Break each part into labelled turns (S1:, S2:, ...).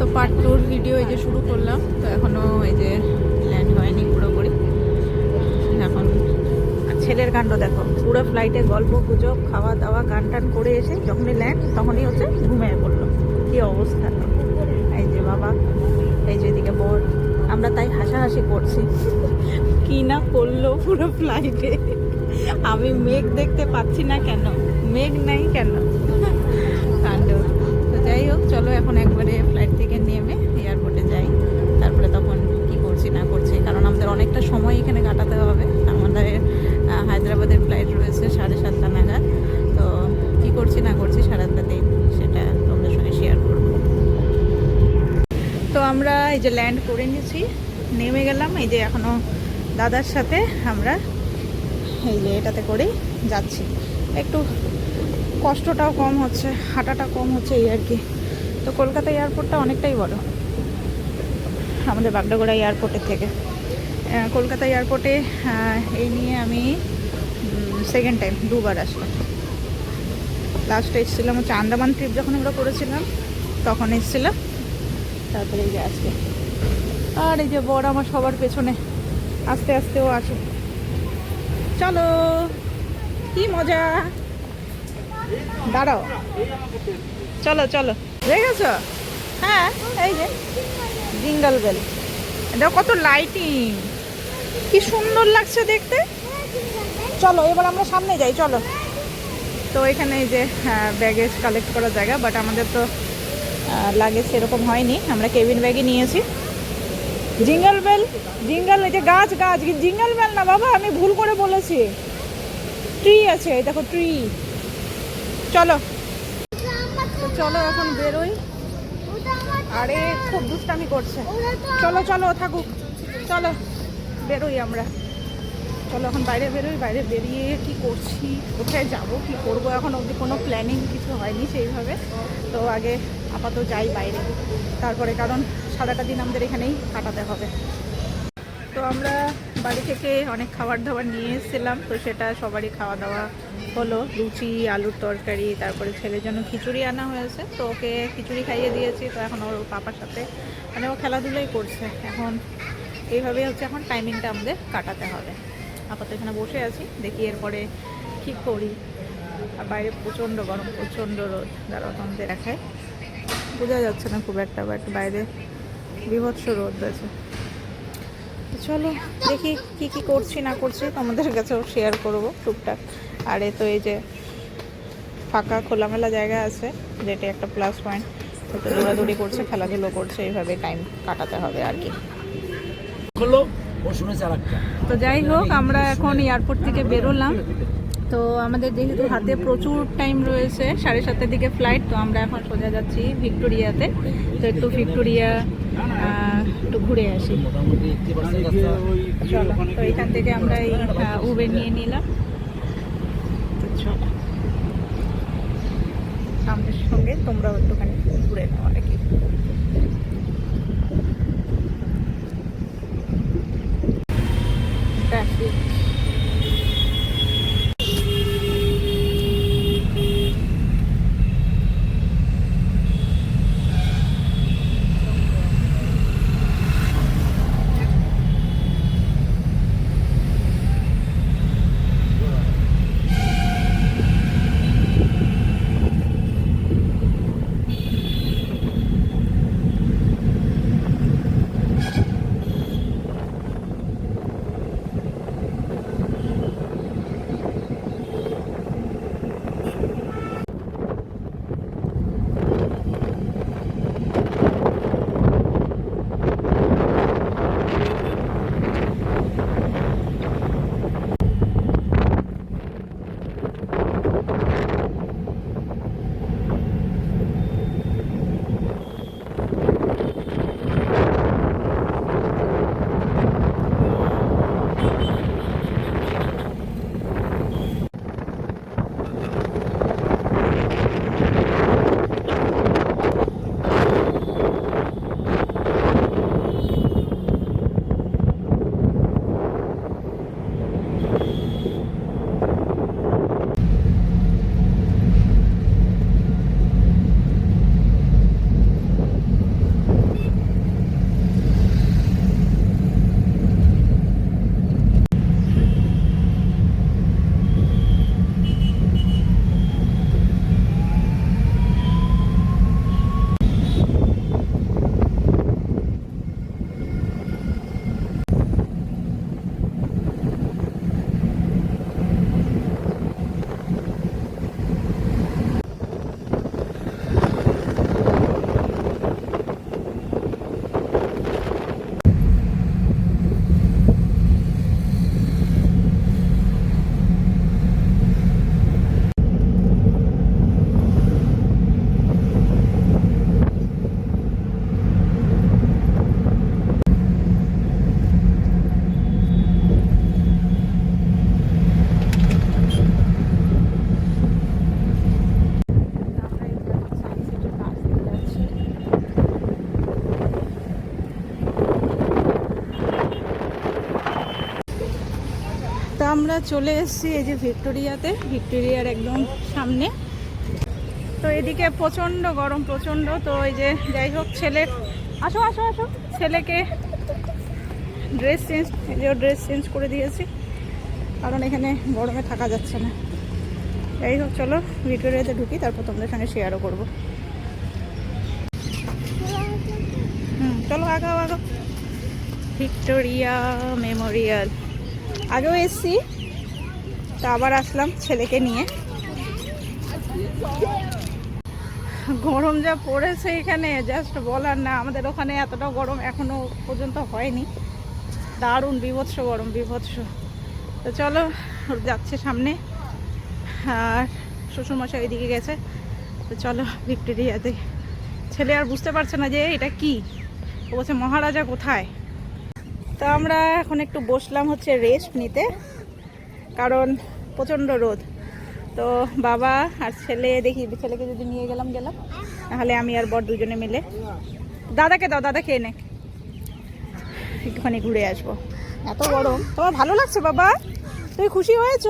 S1: তো পার্ট টুর ভিডিও এই যে শুরু করলাম, তো এখনও এই যে ল্যান্ড হয়নি পুরোপুরি। এখন ছেলের কাণ্ড দেখো। পুরো ফ্লাইটে গল্প, গুজব, খাওয়া দাওয়া, গান টান করে এসে যখনই ল্যান্ড তখনই হচ্ছে ঘুমিয়ে পড়ল। কি অবস্থা? এই যে বাবা, এই যে এদিকে বর। আমরা তাই হাসাহাসি করছি। কি না করল পুরো ফ্লাইটে আমি মেঘ দেখতে পাচ্ছি না কেন? মেঘ নাই কেন? কাণ্ড। তো যাই হোক চলো এখন একবারে ফ্লাইট থেকে নেমে এয়ারপোর্টে যাই। তারপরে তখন কি করছি, না করছি, কারণ আমাদের অনেকটা সময় এখানে কাটাতে হবে। আমাদের হায়দ্রাবাদের ফ্লাইট রয়েছে সাড়ে সাতটা নাগাদ। তো কি করছি, না করছি সারাটা দিন সেটা তোমাদের সঙ্গে শেয়ার করব। তো আমরা এই যে ল্যান্ড করে নিয়েছি, নেমে গেলাম। এই যে এখনও দাদার সাথে আমরা এই যে এটাতে করেই যাচ্ছি। একটু কষ্টটাও কম হচ্ছে, হাঁটাটা কম হচ্ছে এই আর কি। তো কলকাতা এয়ারপোর্টটা অনেকটাই বড়। আমাদের বাগডাগোড়া এয়ারপোর্টের থেকে। কলকাতা এয়ারপোর্টে এই নিয়ে আমি সেকেন্ড টাইম দুবার আসলাম। লাস্ট এসেছিলাম হচ্ছে আন্দামান ট্রিপ যখন আমরা করেছিলাম, তখন এসেছিলাম। তারপরে এই যে আজকে। আর এই যে বড় আমার সবার পেছনে, আস্তে আস্তেও আসে। চলো, কি মজা? দাঁড়াও। চলো চলো। গেছো হ্যাঁ। এই যে জিঙ্গল বেল। এটা কত লাইটিং কি সুন্দর লাগছে দেখতে। চলো এবার আমরা সামনে যাই চলো। তো এখানে এই যে ব্যাগেজ কালেক্ট করার জায়গা বাট আমাদের তো লাগেজ সেরকম হয়নি। আমরা কেবিন ব্যাগে নিয়েছি। জিঙ্গল বেল জিঙ্গল এই যে গাছ গাছ জিঙ্গল বেল না বাবা আমি ভুল করে বলেছি। ট্রি আছে দেখো ট্রি চলো। চলো, এখন বেরোই। আরে, খুব দুষ্টামি করছে। চলো চলো, থাকুক। চলো, বেরোই আমরা। চলো, এখন বাইরে বেরোই, বাইরে বেরিয়ে কি করছি, কোথায় যাব, কি করব? এখন অবধি কোনো প্ল্যানিং কিছু হয়নি সেইভাবে। তো আগে আপাতত যাই বাইরে। তারপরে, কারণ সারাটা দিন আমাদের এখানেই কাটাতে হবে। তো আমরা বাড়ি থেকে অনেক খাবার দাবার নিয়ে এসেছিলাম। তো সেটা সবারই খাওয়া দাওয়া হলো লুচি, আলুর তরকারি, তারপরে ছেলের জন্য খিচুড়ি আনা হয়েছে। তো ওকে খিচুড়ি খাইয়ে দিয়েছি। তো এখন ওর পাপার সাথে মানে ও খেলাধুলাই করছে। এখন এইভাবেই হচ্ছে এখন টাইমিংটা আমাদের কাটাতে হবে। আপাতত এখানে বসে আছি। দেখি এরপরে কী করি। আর বাইরে প্রচণ্ড গরম, প্রচণ্ড রোদ। দাঁড়াও তোমাদের দেখায়, বোঝা যাচ্ছে না খুব একটা বাট বাইরে বিভৎস রোদ আছে। চলো দেখি কি কি করছি, না করছি তোমাদের কাছেও শেয়ার করব টুকটাক। আর এ তো এই যে ফাঁকা খোলামেলা জায়গা আছে যেটা একটা প্লাস পয়েন্ট তো দৌড়াদৌড়ি করছে খেলাধুলো করছে এইভাবে টাইম কাটাতে হবে আর কি। তো যাই হোক আমরা এখন এয়ারপোর্ট থেকে বেরোলাম। তো আমাদের যেহেতু হাতে প্রচুর টাইম রয়েছে সাড়ে সাতটার দিকে ফ্লাইট তো আমরা এখন সোজা যাচ্ছি ভিক্টোরিয়াতে। তো একটু ভিক্টোরিয়া একটু ঘুরে আসি। চলো তো এখান থেকে আমরা এই উবের নিয়ে নিলাম তো চলো আমাদের সঙ্গে তোমরাও একটুখানি ঘুরে নাও আর কি। ট্রাফিক চলে এসেছি এই যে ভিক্টোরিয়াতে, ভিক্টোরিয়ার একদম সামনে। তো এদিকে প্রচণ্ড গরম, প্রচণ্ড। তো এই যে, যাই হোক, ছেলে আসো আসো আসো। ছেলেকে ড্রেস চেঞ্জ যে ড্রেস চেঞ্জ করে দিয়েছি। কারণ এখানে গরমে থাকা যাচ্ছে না। যাই হোক, চলো ভিক্টোরিয়াতে ঢুকি, তারপর তোমাদের সঙ্গে শেয়ারও করব। চলো, আগাও আগাও। Victoria Memorial. আগেও এসছি। তো আবার আসলাম ছেলেকে নিয়ে। গরম যা পড়েছে এখানে জাস্ট বলার না, আমাদের ওখানে এতটা গরম এখনও পর্যন্ত হয়নি। দারুণ বিভৎস গরম, বিভৎস। তো চলো, যাচ্ছে সামনে। আর শ্বশুরমশাই ওইদিকে গেছে। তো চলো, ভিক্টোরিয়াতে। ছেলে আর বুঝতে পারছে না যে এটা কি? ও বলছে, মহারাজা কোথায়? তো আমরা এখন একটু বসলাম হচ্ছে রেস্ট নিতে। কারণ প্রচণ্ড রোদ। তো বাবা আর ছেলে দেখি ছেলেকে যদি নিয়ে গেলাম গেলাম। তাহলে আমি আর বর দুজনে মিলে। দাদাকে দাও দাদা খেয়ে নে। একটুখানি ঘুরে আসব। এত গরম। তোমার ভালো লাগছে বাবা? তুমি খুশি হয়েছ?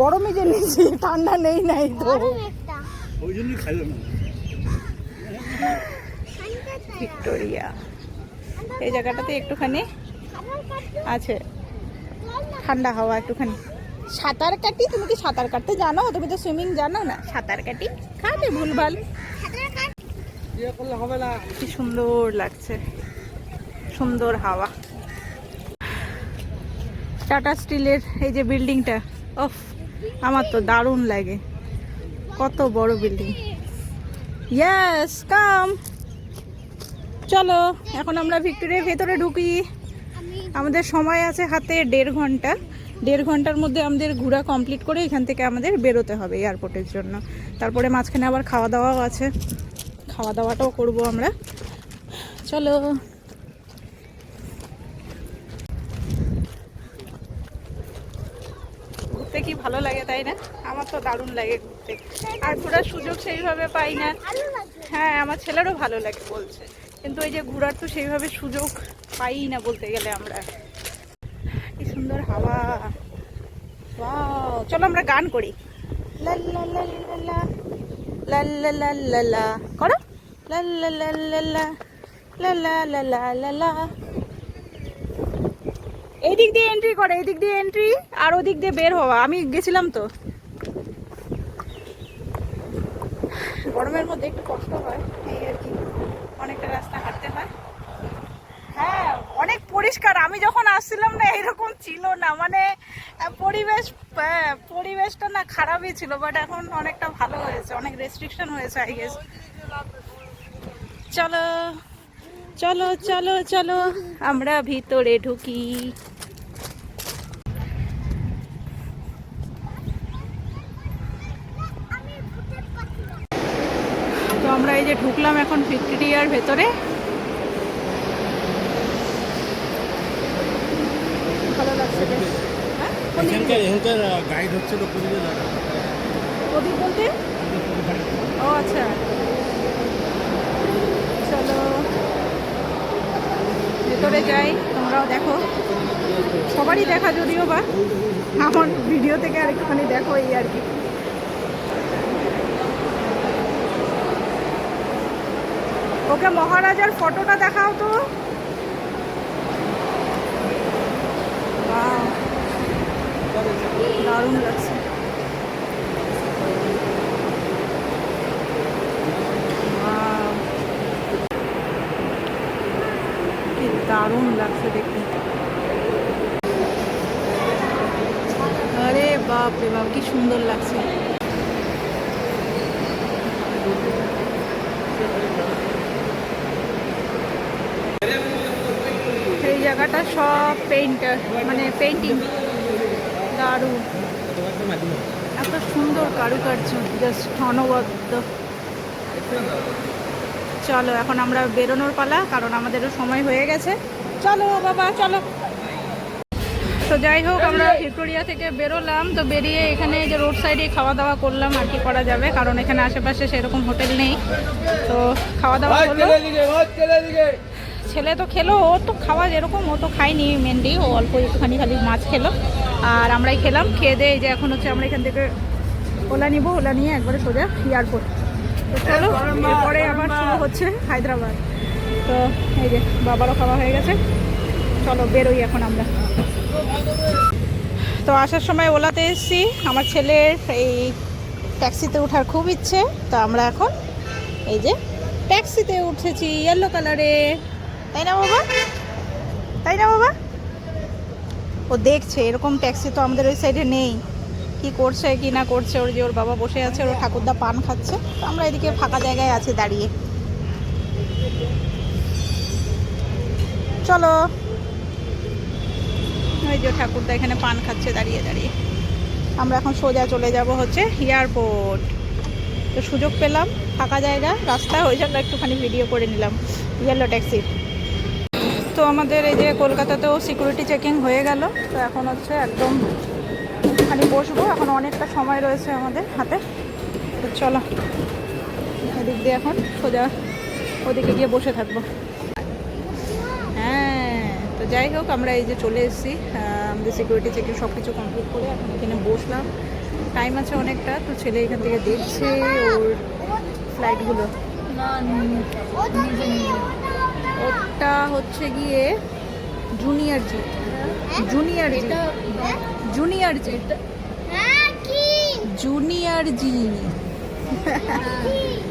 S1: গরমে যে নিয়েছি ঠান্ডা নেই নাই তো। ভিক্টোরিয়া। এই জায়গাটাতে একটুখানি আছে। ঠান্ডা হাওয়া একটুখানি। সাঁতার কাটি? তুমি কি সাঁতার কাটতে জানো? তুমি তো সুইমিং জানো না। সাঁতার কাটি? খাবে ভুলভাল। কি সুন্দর লাগছে। সুন্দর হাওয়া। টাটা স্টিলের এই যে বিল্ডিংটা ওফ আমার তো দারুণ লাগে। কত বড় বিল্ডিং। ইয়েস কাম চলো এখন আমরা ভিক্টোরিয়ার ভেতরে ঢুকি। আমাদের সময় আছে হাতে দেড় ঘণ্টা। দেড় ঘণ্টার মধ্যে আমাদের ঘোরা কমপ্লিট করে এখান থেকে আমাদের বেরোতে হবে এয়ারপোর্টের জন্য। তারপরে মাঝখানে আবার খাওয়া দাওয়াও আছে। খাওয়া দাওয়াটাও করব আমরা। চলো। ঘুরতে কি ভালো লাগে তাই না? আমার তো দারুণ লাগে ঘুরতে। আর ঘোরার সুযোগ সেইভাবে পাই না। হ্যাঁ আমার ছেলেরও ভালো লাগে বলছে। কিন্তু এই যে ঘোরার তো সেইভাবে সুযোগ পাই না বলতে গেলে আমরা কি সুন্দর হাওয়া! চলো আমরা গান করি। করো। এই দিক দিয়ে এন্ট্রি করে এই দিক দিয়ে এন্ট্রি আর ওদিক দিয়ে বের হওয়া আমি গেছিলাম তো গরমের মধ্যে একটু কষ্ট হয় এই আর কি অনেকটা রাস্তা হাঁটতে হয়। হ্যাঁ অনেক পরিষ্কার। আমি যখন আসছিলাম না, এরকম ছিল না। মানে পরিবেশ পরিবেশটা না খারাপই ছিল বাট এখন অনেকটা ভালো হয়েছে। অনেক রেস্ট্রিকশন হয়েছে আই গেস চলো চলো চলো চলো, আমরা ভিতরে ঢুকি তো আমরা এই যে ঢুকলাম এখন ভিক্টোরিয়ার ভেতরে। ভালো লাগছে হ্যাঁ?
S2: গাইড হচ্ছে তো দাদা
S1: প্রদীপ বলতে? ও আচ্ছা। চলো। ভেতরে যাই তোমরাও দেখো। সবারই দেখা যদিও বা। আমার ভিডিও থেকে আরেকটুখানি দেখো এই আর কি। ওকে মহারাজার ফটোটা দেখাও তো! দারুণ লাগছে। দারুণ লাগছে দেখতে। আরে বাপ রে বাপ, কি সুন্দর লাগছে এই জায়গাটা সব পেইন্টার মানে পেন্টিং দারুণ। এত সুন্দর কারুকার্য জাস্ট অনবদ্য। চলো এখন আমরা বেরোনোর পালা কারণ আমাদেরও সময় হয়ে গেছে। চলো বাবা চলো। তো যাই হোক আমরা ভিক্টোরিয়া থেকে বেরোলাম। তো বেরিয়ে এখানে যে রোড সাইডে খাওয়া দাওয়া করলাম আর কি করা যাবে? কারণ এখানে আশেপাশে সেরকম হোটেল নেই। তো খাওয়া দাওয়া হলো। ছেলে তো খেলো, ও তো খাওয়া যেরকম, ও তো খায়নি মেনলি ও অল্প একটুখানি খালি মাছ খেলো। আর আমরাই খেলাম, খেয়ে দিয়ে যে এখন হচ্ছে আমরা এখান থেকে ওলা নিব, ওলা নিয়ে একবারে সোজা এয়ারপোর্ট তো চলো, এরপরে আবার শুরু হচ্ছে হায়দ্রাবাদ। তো এই যে বাবারও খাওয়া হয়ে গেছে, চলো বেরোই এখন আমরা। তো আসার সময় ওলাতে এসেছি, আমার ছেলের এই ট্যাক্সিতে ওঠার খুব ইচ্ছে, তো আমরা এখন এই যে ট্যাক্সিতে উঠেছি ইয়েলো কালারে তাই না বাবা? তাই না বাবা? ও দেখছে, এরকম ট্যাক্সি তো আমাদের ওই সাইডে নেই। কি করছে, কি না করছে, ওর যে ওর বাবা বসে আছে, ওর ঠাকুরদা পান খাচ্ছে। তো আমরা এদিকে ফাঁকা জায়গায় আছি দাঁড়িয়ে। চলো। ওই যে ঠাকুরদা এখানে পান খাচ্ছে, দাঁড়িয়ে দাঁড়িয়ে। আমরা এখন সোজা চলে যাব হচ্ছে এয়ারপোর্ট তো সুযোগ পেলাম, ফাঁকা জায়গা, রাস্তা, ওই জন্য একটুখানি ভিডিও করে নিলাম। ইয়েলো ট্যাক্সির তো আমাদের এই যে কলকাতাতেও সিকিউরিটি চেকিং হয়ে গেল। তো এখন হচ্ছে একদম খালি বসবো। এখন অনেকটা সময় রয়েছে আমাদের হাতে। তো চলো, এদিক দিয়ে এখন সোজা ওদিকে গিয়ে বসে থাকব। হ্যাঁ তো যাই হোক, আমরা এই যে চলে এসেছি। আমাদের সিকিউরিটি চেকিং সব কিছু কমপ্লিট করে এখন এখানে বসলাম। টাইম আছে অনেকটা, তো ছেলে এখান থেকে দেখছে ওর ফ্লাইটগুলো ওটা হচ্ছে গিয়ে junior ji junior ji junior ji junior ji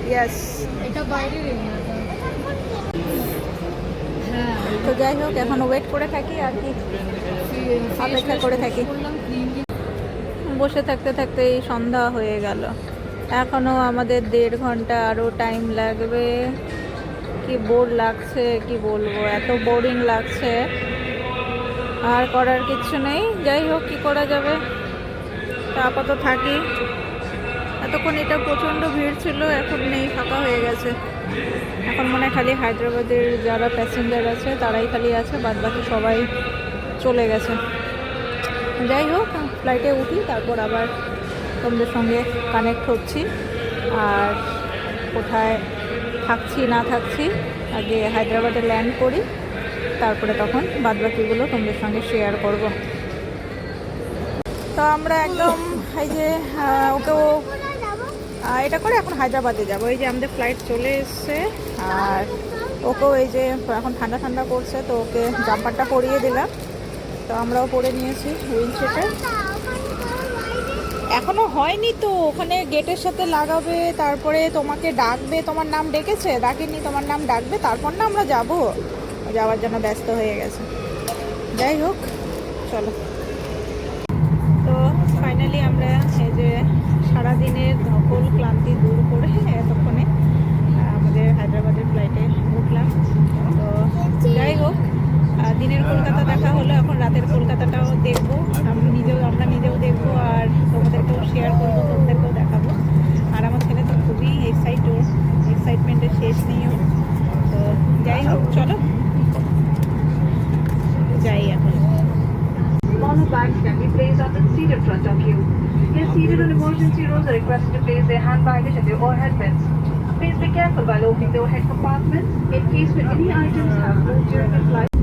S1: yes
S3: এটা বাইরে
S1: তো যাই হোক এখন ওয়েট করে থাকি আর কি। অপেক্ষা করে থাকি। বসে থাকতে থাকতে এই সন্ধ্যা হয়ে গেল। এখনও আমাদের দেড় ঘণ্টা আরও টাইম লাগবে। কি বোর লাগছে, কি বলব? এত বোরিং লাগছে। আর করার কিছু নেই। যাই হোক, কি করা যাবে? তো আপাতত থাকি। এতক্ষণ এটা প্রচণ্ড ভিড় ছিল, এখন নেই, ফাঁকা হয়ে গেছে। এখন মনে খালি হায়দ্রাবাদের যারা প্যাসেঞ্জার আছে, তারাই খালি আছে বাদ বাকি সবাই চলে গেছে। যাই হোক ফ্লাইটে উঠি, তারপর আবার তোমাদের সঙ্গে কানেক্ট হচ্ছি। আর কোথায় থাকছি, না থাকছি, আগে হায়দ্রাবাদে ল্যান্ড করি, তারপরে তখন বাদবাকিগুলো তোমাদের সঙ্গে শেয়ার করব। তো আমরা একদম এই যে ওকেও এটা করে এখন হায়দ্রাবাদে যাব। এই যে আমাদের ফ্লাইট চলে এসছে, আর ওকেও এই যে এখন ঠান্ডা ঠান্ডা করছে, তো ওকে জাম্পারটা পরিয়ে দিলাম। তো আমরাও পরে নিয়েছি উইন্ডশিটে এখনও হয়নি তো, ওখানে গেটের সাথে লাগাবে, তারপরে তোমাকে ডাকবে, তোমার নাম ডেকেছে, ডাকেনি, তোমার নাম ডাকবে, তারপর না আমরা যাব। যাওয়ার জন্য ব্যস্ত হয়ে গেছে। যাই হোক, চলো। তো ফাইনালি আমরা এই যে সারাদিনের ধকল ক্লান্তি দূর করে এতক্ষণে আমাদের হায়দ্রাবাদের ফ্লাইটে উঠলাম। তো যাই হোক দিনের কলকাতা দেখা হলো, এখন রাতের কলকাতাটাও দেখব। আমি নিজেও, আমরা নিজেও দেখব, আর শেয়ার করবো তোমাদেরকেও দেখাবো আর আমার ছেলে তো খুবই এক্সাইট ওর এক্সাইটমেন্টের শেষ নেই ওর তো যাই হোক চলো যাই এখন
S4: Smaller bags can be placed on the seat in front of you. Guests seated on emergency rows are requested to place their hand baggage and their overhead bins. Please be careful while opening the overhead compartments in case when any items have moved during the flight.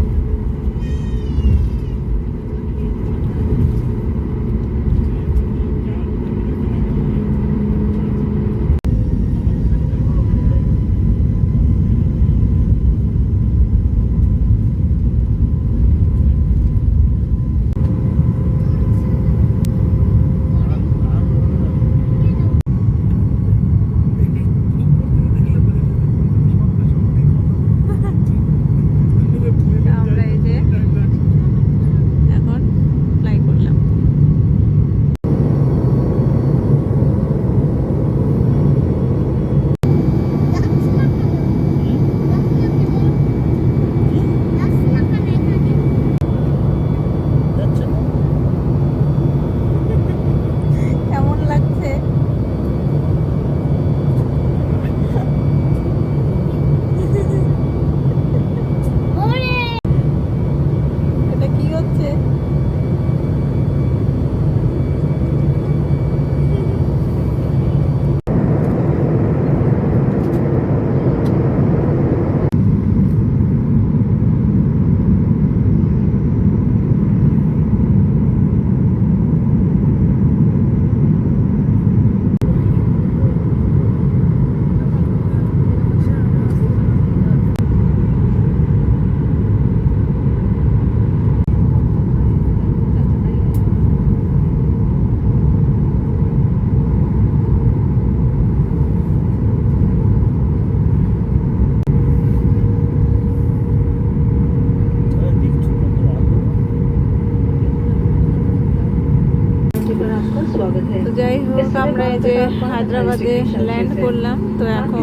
S1: হায়দ্রাবাদে land করলাম, তো এখন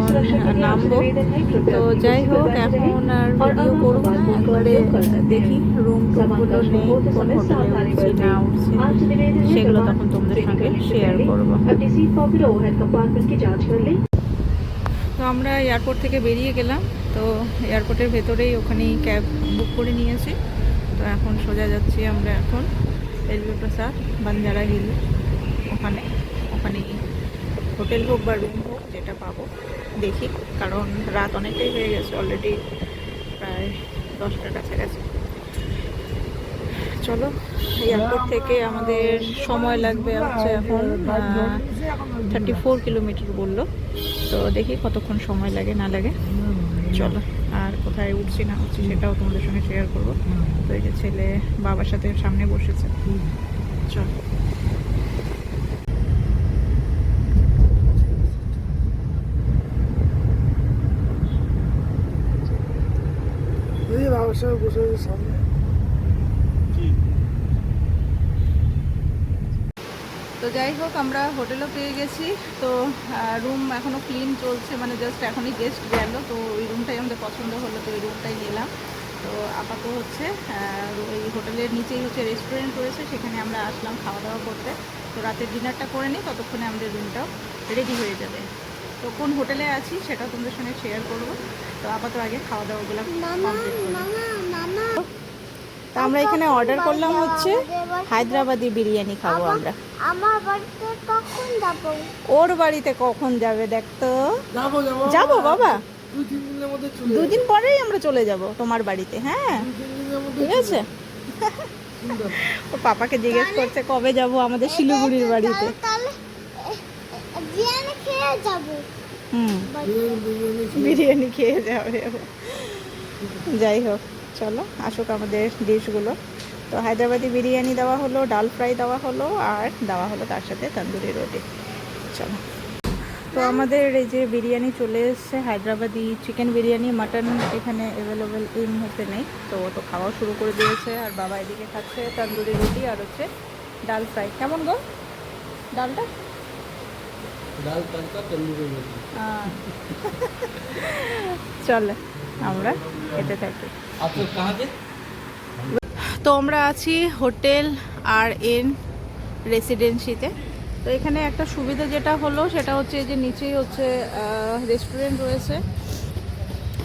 S1: নামবো। তো যাই হোক, এখন আর video করব না, একবারে দেখি রুম টুমগুলো নেই, কোন হোটেলে না সেগুলো তখন তোমাদের সঙ্গে শেয়ার করব। তো আমরা এয়ারপোর্ট থেকে বেরিয়ে গেলাম, তো এয়ারপোর্টের ভেতরেই ওখানেই ক্যাব বুক করে নিয়েছি। তো এখন সোজা যাচ্ছি আমরা এখন রেলওয়ে প্রসাদ বান্দারা হিল ওখানে ওখানে হোটেল হোক বা রুম হোক, যেটা পাবো, দেখি। কারণ রাত অনেকটাই হয়ে গেছে অলরেডি প্রায় দশটার কাছাকাছি। চলো এয়ারপোর্ট থেকে আমাদের সময় লাগবে হচ্ছে এখন থার্টি ফোর কিলোমিটার বলল। তো দেখি কতক্ষণ সময় লাগে, না লাগে। চলো, আর কোথায় উঠছি, না উঠছি সেটাও তোমাদের সঙ্গে শেয়ার করব। তো এই যে ছেলে বাবার সাথে সামনে বসেছে। চলো
S2: এই সামনে
S1: তো যাই হোক আমরা হোটেলও পেয়ে গেছি। তো রুম এখনও ক্লিন চলছে মানে জাস্ট এখনই গেস্ট গেল। তো ওই রুমটাই আমাদের পছন্দ হলো তো ওই রুমটাই নিলাম। তো আপাতত হচ্ছে ওই হোটেলের নিচেই হচ্ছে রেস্টুরেন্ট রয়েছে সেখানে আমরা আসলাম খাওয়া দাওয়া করতে। তো রাতের ডিনারটা করে নিই ততক্ষণে আমাদের রুমটাও রেডি হয়ে যাবে। তো কোন হোটেলে আছি সেটাও তোমাদের সঙ্গে শেয়ার করব। তো আপাতত আগে খাওয়া দাওয়াগুলো কমপ্লিট তো আমরা এখানে অর্ডার করলাম হচ্ছে হায়দ্রাবাদি বিরিয়ানি খাব আমরা
S3: আমার। বাড়িতে কখন যাব?
S1: ওর বাড়িতে কখন যাবে দেখ তো।
S5: যাব যাব।
S1: যাব বাবা।
S5: দুই তিন দিনের মধ্যে চলে
S1: দুদিন পরেই আমরা চলে যাব তোমার বাড়িতে হ্যাঁ। ঠিক আছে? ও পাপাকে জিজ্ঞেস করছে কবে যাব আমাদের শিলিগুড়ির বাড়িতে। হুম।
S5: বিরিয়ানি
S1: খেয়ে যাবে যাই হোক। চলো আসুক আমাদের ডিশগুলো। তো হায়দ্রাবাদি বিরিয়ানি দেওয়া হলো ডাল ফ্রাই দেওয়া হলো আর দেওয়া হলো তার সাথে তন্দুরি রুটি। চলো। তো আমাদের এই যে বিরিয়ানি চলে এসছে হায়দ্রাবাদি চিকেন বিরিয়ানি মাটন এখানে অ্যাভেলেবেল এই মুহূর্তে নেই। তো ও তো খাওয়া শুরু করে দিয়েছে আর বাবা এদিকে খাচ্ছে তন্দুরি রুটি আর হচ্ছে ডাল ফ্রাই। কেমন গো? ডালটা?
S5: ডাল তন্দুরি রুটি।
S1: চলে। আমরা খেতে থাকি। তো আমরা আছি হোটেল আর এন রেসিডেন্সিতে। তো এখানে একটা সুবিধা যেটা হলো সেটা হচ্ছে যে নিচেই হচ্ছে রেস্টুরেন্ট রয়েছে।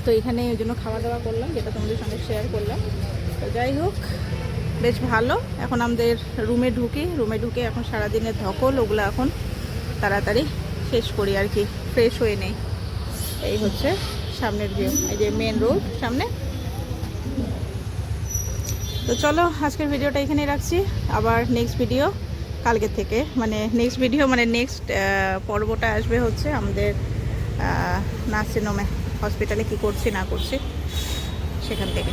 S1: তো এখানে ওই জন্য খাওয়া দাওয়া করলাম যেটা তোমাদের সঙ্গে শেয়ার করলাম। তো যাই হোক বেশ ভালো। এখন আমাদের রুমে ঢুকি। রুমে ঢুকে এখন সারাদিনের ধকল ওগুলো এখন তাড়াতাড়ি শেষ করি আর কি ফ্রেশ হয়ে নেই। এই হচ্ছে সামনের ভিউ এই যে মেন রোড সামনে। তো চলো, আজকের ভিডিওটা এখানেই রাখছি। আবার নেক্সট ভিডিও কালকে থেকে। মানে নেক্সট ভিডিও মানে নেক্সট পর্বটা আসবে হচ্ছে আমাদের নার্সিং হোমে হসপিটালে কী করছি, না করছি, সেখান থেকে।